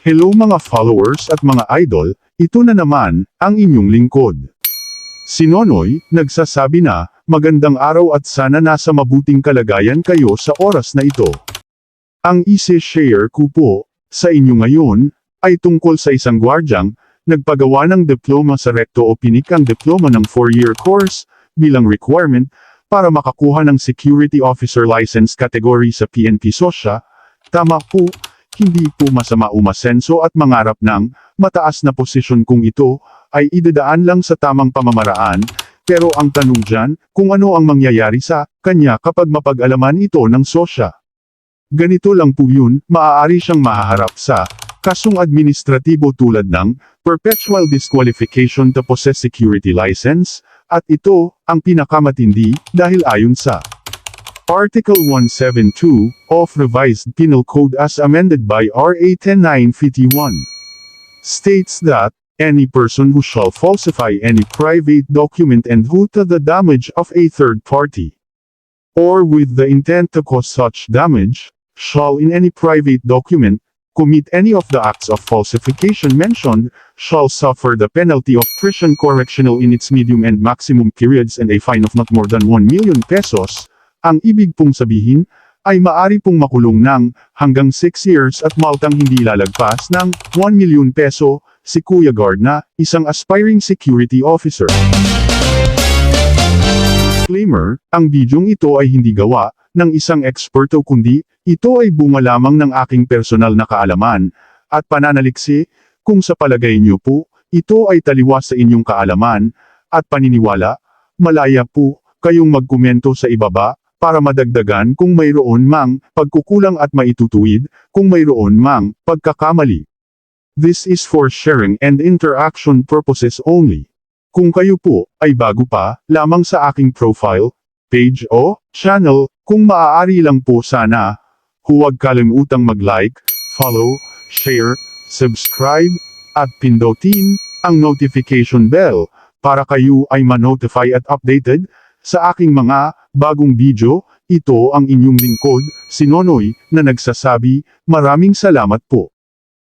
Hello mga followers at mga idol, ito na naman, ang inyong lingkod. Si Nonoy, nagsasabi na, magandang araw at sana nasa mabuting kalagayan kayo sa oras na ito. Ang isi-share ko po, sa inyo ngayon, ay tungkol sa isang gwardyang, nagpagawa ng diploma sa recto o ang diploma ng 4-year course, bilang requirement, para makakuha ng Security Officer License category sa PNP SOSHA, tama po, hindi po masama umasenso at mangarap ng mataas na posisyon kung ito ay idadaan lang sa tamang pamamaraan, pero ang tanong dyan, kung ano ang mangyayari sa kanya kapag mapag-alaman ito ng SOSHA. Ganito lang po yun, maaari siyang mahaharap sa kasong administratibo tulad ng perpetual disqualification to possess security license, at ito ang pinakamatindi dahil ayon sa Article 172 of Revised Penal Code as amended by RA 10951 states that any person who shall falsify any private document and who to the damage of a third party or with the intent to cause such damage shall in any private document commit any of the acts of falsification mentioned shall suffer the penalty of prison correctional in its medium and maximum periods and a fine of not more than 1 million pesos ang ibig pong sabihin, ay maari pong makulong ng hanggang 6 years at maltang hindi lalagpas ng 1 milyon peso si Kuya Guard na isang aspiring security officer. Disclaimer, ang bidyong ito ay hindi gawa ng isang eksperto kundi ito ay bunga lamang ng aking personal na kaalaman at pananaliksi kung sa palagay niyo po ito ay taliwas sa inyong kaalaman at paniniwala, malaya po kayong magkomento sa ibaba para madagdagan kung mayroon mang pagkukulang at maitutuwid kung mayroon mang pagkakamali. This is for sharing and interaction purposes only. Kung kayo po ay bago pa lamang sa aking profile, page o channel, kung maaari lang po sana, huwag kalimutang mag-like, follow, share, subscribe, at pindutin ang notification bell para kayo ay ma-notify at updated sa aking mga bagong video. Ito ang inyong lingkod, si Nonoy, na nagsasabi, maraming salamat po.